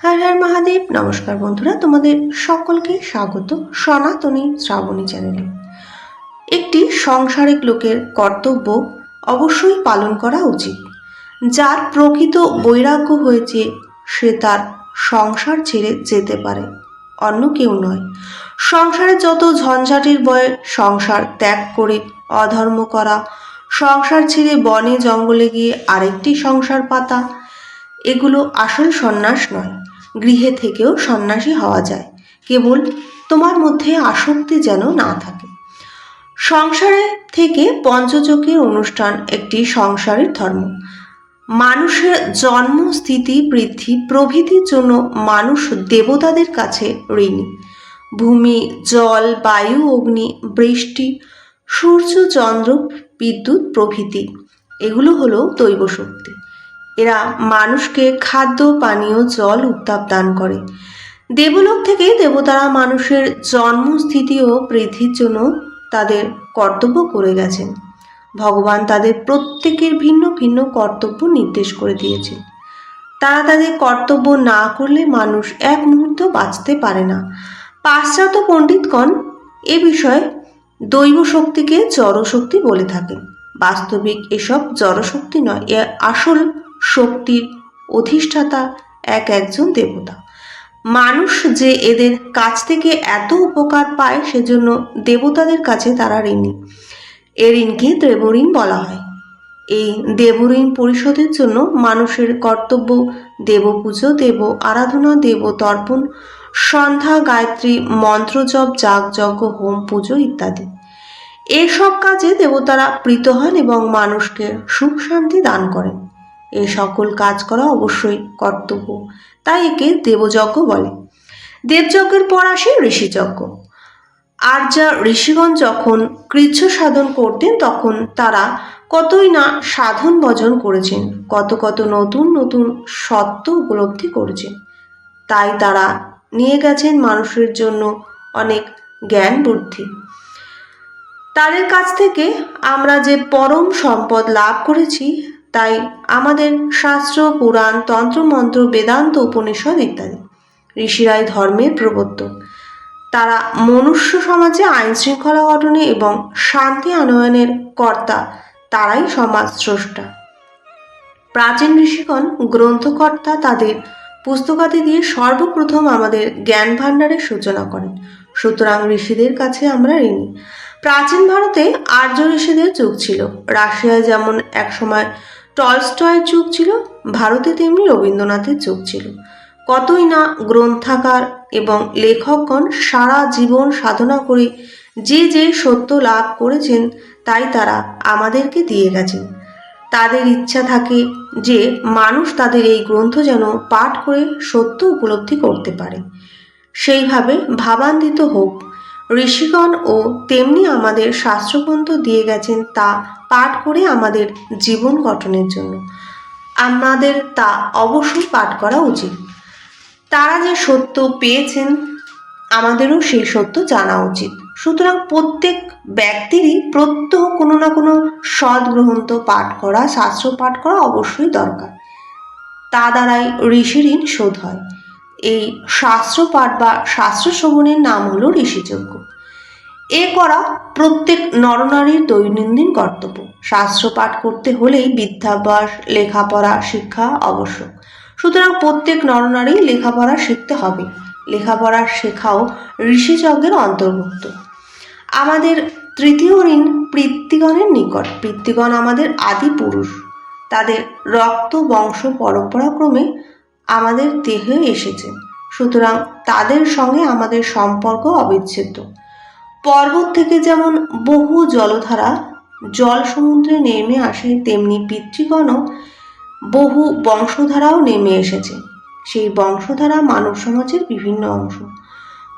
হর হর মহাদেব, নমস্কার বন্ধুরা, তোমাদের সকলকে স্বাগত সনাতনী শ্রাবণী চ্যানেলে। একটি সংসারিক লোকের কর্তব্য অবশ্যই পালন করা উচিত। যার প্রকৃত বৈরাগ্য হয়েছে, সে তার সংসার ছেড়ে যেতে পারে, অন্য কেউ নয়। সংসারে যত ঝঞ্ঝাটির বয়ে সংসার ত্যাগ করে অধর্ম করা, সংসার ছেড়ে বনে জঙ্গলে গিয়ে আরেকটি সংসার পাতা, এগুলো আসল সন্ন্যাস নয়। গৃহে থেকেও সন্ন্যাসী হওয়া যায়। কেবল তোমার মধ্যে আসক্তি যেন না থাকে। সংসারে থেকে পঞ্চচক্রের অনুষ্ঠান একটি সংসারের ধর্ম। মানুষের জন্ম, স্থিতি, বৃদ্ধি প্রভৃতির জন্য মানুষ দেবতাদের কাছে ঋণী। ভূমি, জল, বায়ু, অগ্নি, বৃষ্টি, সূর্য, চন্দ্র, বিদ্যুৎ প্রভৃতি, এগুলো হলো দৈব শক্তি এরা মানুষকে খাদ্য, পানীয়, জল, উত্তাপ দান করে। দেবলোক থেকে দেবতারা মানুষের জন্মস্থিতি ও বৃদ্ধির জন্য তাদের কর্তব্য করে গেছেন। ভগবান তাদের প্রত্যেকের ভিন্ন ভিন্ন কর্তব্য নির্দেশ করে দিয়েছেন। তারা তাদের কর্তব্য না করলে মানুষ এক মুহূর্ত বাঁচতে পারে না। পাশ্চাত্য পণ্ডিতগণ এ বিষয়ে দৈব শক্তিকে জড়শক্তি বলে থাকেন। বাস্তবিক এসব জড়শক্তি নয়, এ আসল শক্তির অধিষ্ঠাতা এক একজন দেবতা। মানুষ যে এদের কাছ থেকে এত উপকার পায় সেজন্য দেবতাদের কাছে তারা ঋণী। এ ঋণকে দেবঋণ বলা হয়। এই দেবঋণ পরিশোধের জন্য মানুষের কর্তব্য দেব পুজো দেব আরাধনা, দেব তর্পণ, সন্ধ্যা, গায়ত্রী, মন্ত্রজপ, যাগযজ্ঞ, হোম পুজো ইত্যাদি। এসব কাজে দেবতারা প্রীত হন এবং মানুষকে সুখ শান্তি দান করেন। এ সকল কাজ করা অবশ্যই কর্তব্য। তাই একে দেবযজ্ঞ বলে। দেবযজ্ঞের পর আসে ঋষিযজ্ঞ। আর যা ঋষিগণ যখন কৃচ্ছ সাধন করতেন, তখন তারা কতই না সাধন ভজন করেছেন, কত কত নতুন নতুন সত্য উপলব্ধি করেছেন। তাই তারা নিয়ে গেছেন মানুষের জন্য অনেক জ্ঞান বুদ্ধি। তাদের কাছ থেকে আমরা যে পরম সম্পদ লাভ করেছি তাই আমাদের শাস্ত্র, পুরাণ, তন্ত্রমন্ত্র, বেদান্ত, উপনিষদ ইত্যাদি। ঋষিরাই ধর্মের প্রবর্তক। তারা মনুষ্য সমাজে আইন শৃঙ্খলা গঠনে এবং শান্তি আনয়নের কর্তা তারাই সমাজ স্রষ্টা। প্রাচীন ঋষিগণ, গ্রন্থকর্তা তাদের পুস্তকাদি দিয়ে সর্বপ্রথম আমাদের জ্ঞান ভাণ্ডারের সূচনা করেন। সুতরাং ঋষিদের কাছে আমরা ঋণী। প্রাচীন ভারতে আর্য ঋষিদের যুগ ছিল। রাশিয়ায় যেমন একসময় টলস্টয়ের যুগ ছিল, ভারতে তেমনি রবীন্দ্রনাথের যুগ ছিল। কতই না গ্রন্থাকার এবং লেখকগণ সারা জীবন সাধনা করে যে যে সত্য লাভ করেছেন, তাই তারা আমাদেরকে দিয়ে গেছেন। তাদের ইচ্ছা থাকে যে মানুষ তাদের এই গ্রন্থ যেন পাঠ করে সত্য উপলব্ধি করতে পারে। সেইভাবে ভাবান্বিত হোক, ঋষিগণ ও তেমনি আমাদের শাস্ত্রগ্রন্থ দিয়ে গেছেন তা পাঠ করে আমাদের জীবন গঠনের জন্য। আমাদের তা অবশ্যই পাঠ করা উচিত। তারা যে সত্য পেয়েছেন, আমাদেরও সেই সত্য জানা উচিত। সুতরাং প্রত্যেক ব্যক্তিরই প্রত্যহ কোনো না কোনো সৎ গ্রন্থ পাঠ করা, শাস্ত্র পাঠ করা অবশ্যই দরকার। তা দ্বারাই ঋষি ঋণ শোধ হয়। এই শাস্ত্র পাঠ বা শাস্ত্র শ্রবণের নাম হলো ঋষিযজ্ঞ। এ করা প্রত্যেক নরনারীর দৈনন্দিন কর্তব্য। শাস্ত্র পাঠ করতে হলেই বিদ্যাভ্যাস লেখাপড়া শিক্ষা আবশ্যক। সুতরাং প্রত্যেক নরনারী লেখাপড়া শিখতে হবে। লেখাপড়া শেখাও ঋষিযজ্ঞের অন্তর্ভুক্ত। আমাদের তৃতীয় ঋণ পিতৃগণের নিকট। পিতৃগণ আমাদের আদি পুরুষ। তাদের রক্ত, বংশ পরম্পরাক্রমে আমাদের দেহে এসেছে। সুতরাং তাদের সঙ্গে আমাদের সম্পর্ক অবিচ্ছেদ্য। পর্বত থেকে যেমন বহু জলধারা জল সমুদ্রে নেমে আসে, তেমনি পিতৃগণও বহু বংশধারাও নেমে এসেছে। সেই বংশধারা মানব সমাজের বিভিন্ন অংশ।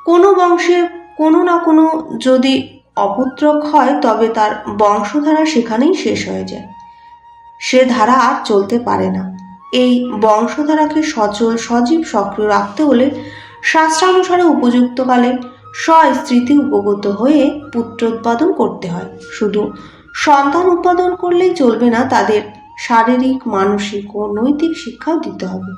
কোনো বংশে কোনো না কোনো যদি অপুত্রক হয়, তবে তার বংশধারা সেখানেই শেষ হয়ে যায়। সে ধারা আর চলতে পারে না। এই বংশধারাকে সচল, সজীব, সক্রিয় রাখতে হলে শাস্ত্রানুসারে উপযুক্তকালে স্বস্মৃতি উপগত হয়ে পুত্র উৎপাদন করতে হয়। শুধু সন্তান উৎপাদন করলেই চলবে না, তাদের শারীরিক, মানসিক ও নৈতিক শিক্ষাও দিতে হবে।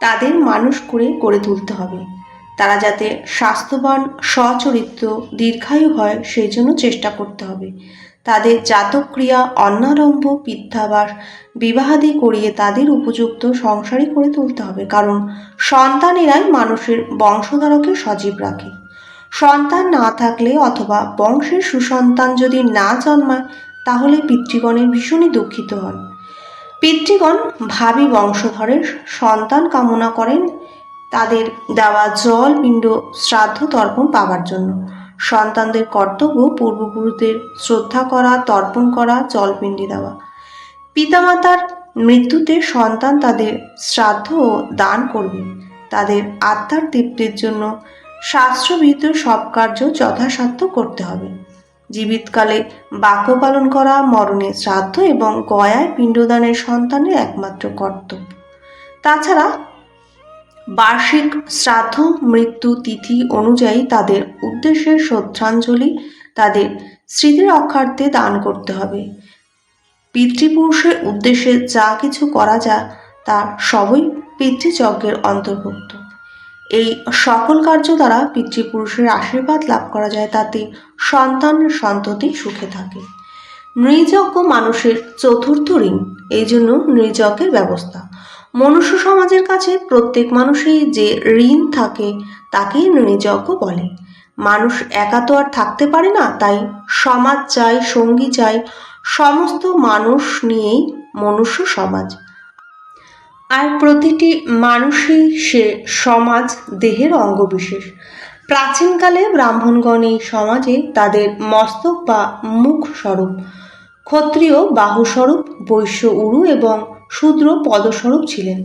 তাদের মানুষ করে গড়ে তুলতে হবে। তারা যাতে স্বাস্থ্যবান, সচরিত্র, দীর্ঘায়ু হয় সেই জন্য চেষ্টা করতে হবে। তাদের জাতক ক্রিয়া, অন্নারম্ভ বিদ্যাবাস বিবাহাদি করিয়ে তাদের উপযুক্ত সংসারী করে তুলতে হবে। কারণ সন্তানেরাই মানুষের বংশধারকে সজীব রাখে। সন্তান না থাকলে অথবা বংশের সুসন্তান যদি না জন্মায়, তাহলে পিতৃগণের ভীষণই দুঃখিত হন। পিতৃগণ ভাবি বংশধরের সন্তান কামনা করেন তাদের দেওয়া জল, পিণ্ড, শ্রাদ্ধ তর্পণ পাবার জন্য। সন্তানদের কর্তব্য পূর্বপুরুষদের শ্রদ্ধা করা, তর্পণ করা জলপিণ্ডি দেওয়া। পিতামাতার মৃত্যুতে সন্তান তাদের শ্রাদ্ধ ও দান করবে। তাদের আত্মার তৃপ্তির জন্য শাস্ত্রবিহিত সব কার্য যথাসাধ্য করতে হবে। জীবিতকালে বাক্য পালন করা, মরণে শ্রাদ্ধ এবং গয়ায় পিণ্ডদানের সন্তানের একমাত্র কর্তব্য। তাছাড়া বার্ষিক শ্রাদ্ধ মৃত্যু তিথি অনুযায়ী তাদের উদ্দেশ্যে শ্রদ্ধাঞ্জলি তাদের স্মৃতি রক্ষার্থে দান করতে হবে। পিতৃপুরুষের উদ্দেশ্যে যা কিছু করা যায় তা সবই পিতৃযজ্ঞের অন্তর্ভুক্ত। এই সকল কার্য দ্বারা পিতৃপুরুষের আশীর্বাদ লাভ করা যায়, তাতে সন্তান সন্ততি সুখে থাকে। নৃযজ্ঞ মানুষের চতুর্থ ঋণ, এই জন্য নৃযজ্ঞের ব্যবস্থা। মনুষ্য সমাজের কাছে প্রত্যেক মানুষই যে ঋণ থাকে, তাকেই নৃযজ্ঞ বলে। মানুষ একা তো আর থাকতে পারে না, তাই সমাজ চাই সঙ্গী চাই সমস্ত মানুষ নিয়েই মনুষ্য সমাজ। আর প্রতিটি মানুষই সে সমাজ দেহের অঙ্গবিশেষ প্রাচীনকালে ব্রাহ্মণগণ এই সমাজে তাদের মস্তক বা মুখ স্বরূপ, ক্ষত্রিয় বাহুস্বরূপ, বৈশ্য উরু এবং শূদ্র পদস্বরূপ ছিলেন।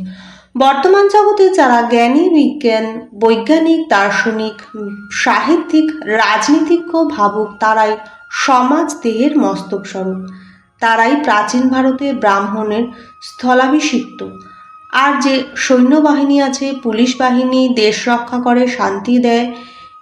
বর্তমান জগতে যারা জ্ঞানী বিজ্ঞান, বৈজ্ঞানিক, দার্শনিক, সাহিত্যিক রাজনীতিজ্ঞ ভাবুক, তারাই সমাজ দেহের মস্তক স্বরূপ। তারাই প্রাচীন ভারতে ব্রাহ্মণের স্থলাভিষিক্ত। আর যে সৈন্যবাহিনী আছে, পুলিশ বাহিনী, দেশ রক্ষা করে, শান্তি দেয়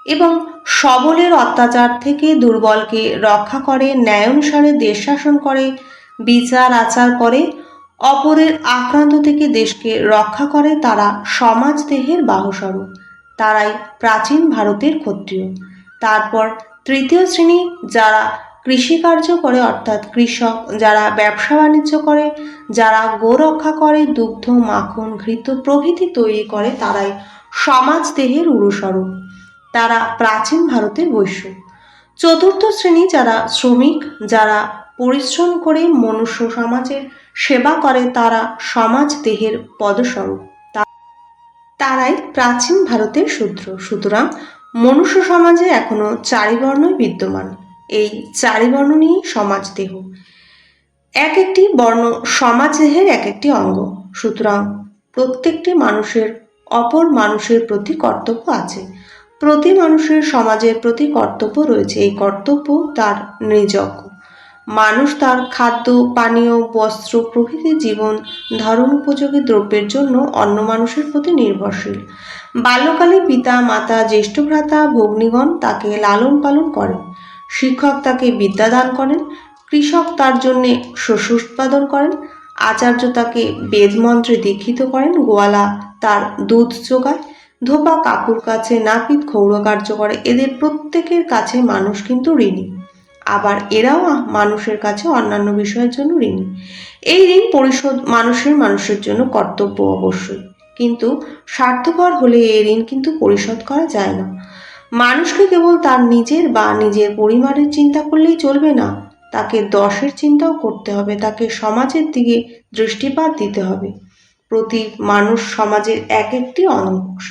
এবং সবলের অত্যাচার থেকে দুর্বলকে রক্ষা করে, ন্যায় অনুসারে দেশ শাসন করে বিচার আচার করে অপরের আক্রান্ত থেকে দেশকে রক্ষা করে তারা সমাজ দেহের বাহুস্বরূপ। তারাই প্রাচীন ভারতের ক্ষত্রিয়। তারপর তৃতীয় শ্রেণি যারা কৃষিকার্য করে, অর্থাৎ কৃষক, যারা ব্যবসা বাণিজ্য করে, যারা গো রক্ষা করে, দুগ্ধ, মাখন, ঘৃত প্রভৃতি তৈরি করে, তারাই সমাজ দেহের উরুস্বরূপ। তারা প্রাচীন ভারতের বৈশ্য। চতুর্থ শ্রেণি যারা শ্রমিক, যারা পরিশ্রম করে মনুষ্য সমাজের সেবা করে তারা সমাজ দেহের পদস্বরূপ। তারাই প্রাচীন ভারতের শূদ্র। সুতরাং মনুষ্য সমাজে এখনও চারি বর্ণই বিদ্যমান। এই চারি বর্ণ নিয়েই সমাজ দেহ। এক একটি বর্ণ সমাজ দেহের এক একটি অঙ্গ। সুতরাং প্রত্যেকটি মানুষের অপর মানুষের প্রতি কর্তব্য আছে। প্রতি মানুষের সমাজের প্রতি কর্তব্য রয়েছে। এই কর্তব্য তার নিজজ্ঞ মানুষ তার খাদ্য, পানীয়, বস্ত্র, প্রভৃতি জীবন ধারণ উপযোগী দ্রব্যের জন্য অন্য মানুষের প্রতি নির্ভরশীল। বাল্যকালে পিতা, মাতা, জ্যেষ্ঠ ভ্রাতা, ভগ্নীগণ তাকে লালন পালন করেন। শিক্ষক তাকে বিদ্যা দান করেন। কৃষক তার জন্যে শস্য উৎপাদন করেন। আচার্য তাকে বেদমন্ত্রে দীক্ষিত করেন। গোয়ালা তার দুধ যোগায়। ধোপা কাকুর কাছে নাপিত ক্ষৌর কার্য করে। এদের প্রত্যেকের কাছে মানুষ কিন্তু ঋণী। আবার এরাও মানুষের কাছে অন্যান্য বিষয়ের জন্য ঋণী। এই ঋণ পরিশোধ মানুষের মানুষের জন্য কর্তব্য অবশ্যই। কিন্তু স্বার্থপর হলে এই ঋণ কিন্তু পরিশোধ করা যায় না। মানুষকে কেবল তার নিজের বা নিজের পরিবারের চিন্তা করলেই চলবে না। তাকে দশের চিন্তাও করতে হবে, তাকে সমাজের দিকে দৃষ্টিপাত দিতে হবে। প্রতি মানুষ সমাজের এক একটি অংশ।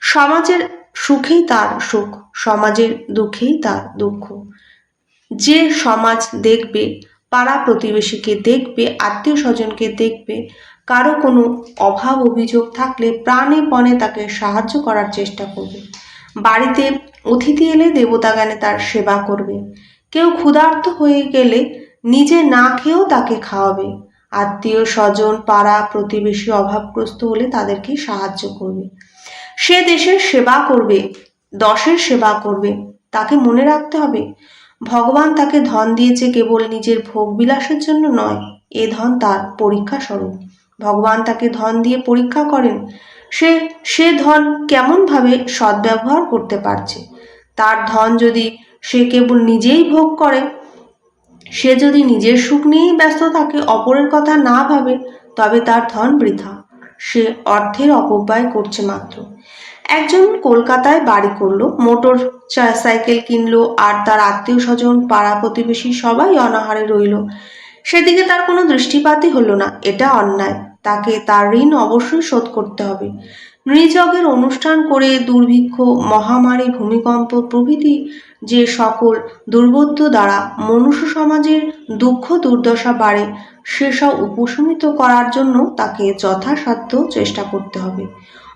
সমাজের সুখেই তার সুখ, সমাজের দুঃখেই তার দুঃখ। যে সমাজ দেখবে, পাড়া প্রতিবেশীকে দেখবে, আত্মীয় স্বজনকে দেখবে, কারও কোনো অভাব অভিযোগ থাকলে প্রাণে পণে তাকে সাহায্য করার চেষ্টা করবে। বাড়িতে অতিথি এলে দেবতাগানে তার সেবা করবে। কেউ ক্ষুধার্ত হয়ে গেলে নিজে না খেয়েও তাকে খাওয়াবে। আত্মীয় স্বজন, পাড়া প্রতিবেশী অভাবগ্রস্ত হলে তাদেরকে সাহায্য করবে। সে দেশের সেবা করবে, দশের সেবা করবে, তাকে মনে রাখতে হবে। ভগবান তাকে ধন দিয়েছে কেবল নিজের ভোগ বিলাসের জন্য নয়, এ ধন তার পরীক্ষা স্বরূপ ভগবান তাকে ধন দিয়ে পরীক্ষা করেন। সে সে ধন কেমনভাবে সদ্ব্যবহার করতে পারছে? তার ধন যদি সে কেবল নিজেই ভোগ করে, সে যদি নিজের সুখ নিয়েই ব্যস্ত থাকে, অপরের কথা না ভাবে, তবে তার ধন বৃথা। সে অর্থের অপব্যয় করছে মাত্র। একজন কলকাতায় বাড়ি করল, মোটর সাইকেল কিনলো, আর তার আত্মীয় স্বজন পাড়া প্রতিবেশী সবাই অনাহারে রইল। সেদিকে তার কোনো দৃষ্টিপাতই হলো না, এটা অন্যায়। তাকে তার ঋণ অবশ্যই শোধ করতে হবে। নৃযজ্ঞের অনুষ্ঠান করে দুর্ভিক্ষ, মহামারী, ভূমিকম্প প্রভৃতি যে সকল দুর্বোধ্য দ্বারা মনুষ্য সমাজের দুঃখ, দুর্দশা বাড়ে, সেসব উপশমিত করার জন্য তাকে যথাসাধ্য চেষ্টা করতে হবে।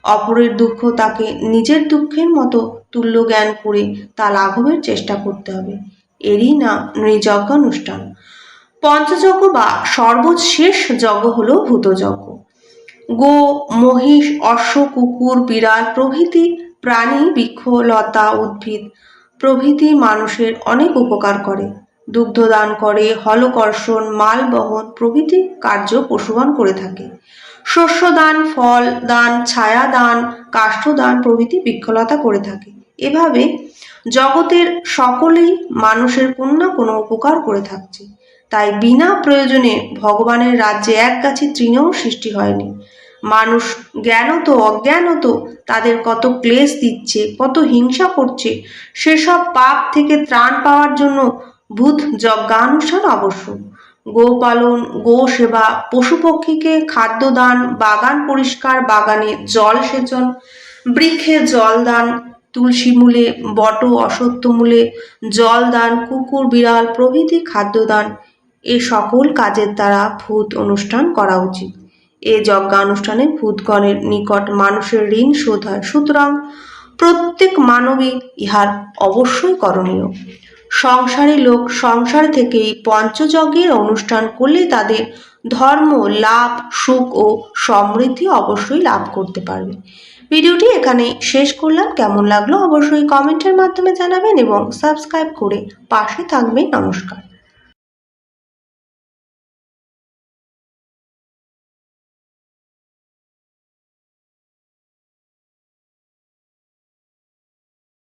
অপরের দুঃখ তাকে নিজের দুঃখের মতো তুল্য জ্ঞান করে তা লাঘবের চেষ্টা করতে হবে। এরই না নৃযজ্ঞ অনুষ্ঠান। পঞ্চযজ্ঞ বা সর্বশেষ যজ্ঞ হল ভূতযজ্ঞ। গো, মহিষ, অশ্ব, কুকুর, বিড়াল প্রভৃতি প্রাণী, বৃক্ষ, লতা, উদ্ভিদ প্রভৃতি মানুষের অনেক উপকার করে। দুগ্ধ দান করে, হলকর্ষণ মাল বহন প্রভৃতি কার্য পশুবান করে থাকে। শস্য দান ফল দান, ছায়া দান কাষ্ঠদান প্রভৃতি বৃক্ষলতা করে থাকে। এভাবে জগতের সকলেই মানুষের কোনো না কোনো উপকার করে থাকছে। তাই বিনা প্রয়োজনে ভগবানের রাজ্যে এক গাছি তৃণও সৃষ্টি হয়নি। মানুষ জ্ঞানত, অজ্ঞানত তাদের কত ক্লেশ দিচ্ছে, কত হিংসা করছে, সেসব পাপ থেকে ত্রাণ পাওয়ার জন্য ভূত যজ্ঞানুষ্ঠান আবশ্যক। গোপালন গো সেবা পশু পক্ষীকে খাদ্য দান বাগান পরিষ্কার, বাগানে জল সেচন, বৃক্ষে জল দান, তুলসী মূলে, বট অসত্য মূলে, জল দান, কুকুর, বিড়াল, প্রভৃতি খাদ্য দান এ সকল কাজের দ্বারা ভূত অনুষ্ঠান করা উচিত। এ যজ্ঞানুষ্ঠানে ভূতগণের নিকট মানুষের ঋণ শোধ হয়। সুতরাং প্রত্যেক মানবী ইহার অবশ্যই করণীয়। সংসারী লোক সংসার থেকেই পঞ্চযজ্ঞের অনুষ্ঠান করলে তাদের ধর্ম, লাভ, সুখ ও সমৃদ্ধি অবশ্যই লাভ করতে পারবে। ভিডিওটি এখানে শেষ করলাম। কেমন লাগল অবশ্যই কমেন্টের মাধ্যমে জানাবেন এবং সাবস্ক্রাইব করে পাশে থাকবেন। নমস্কার।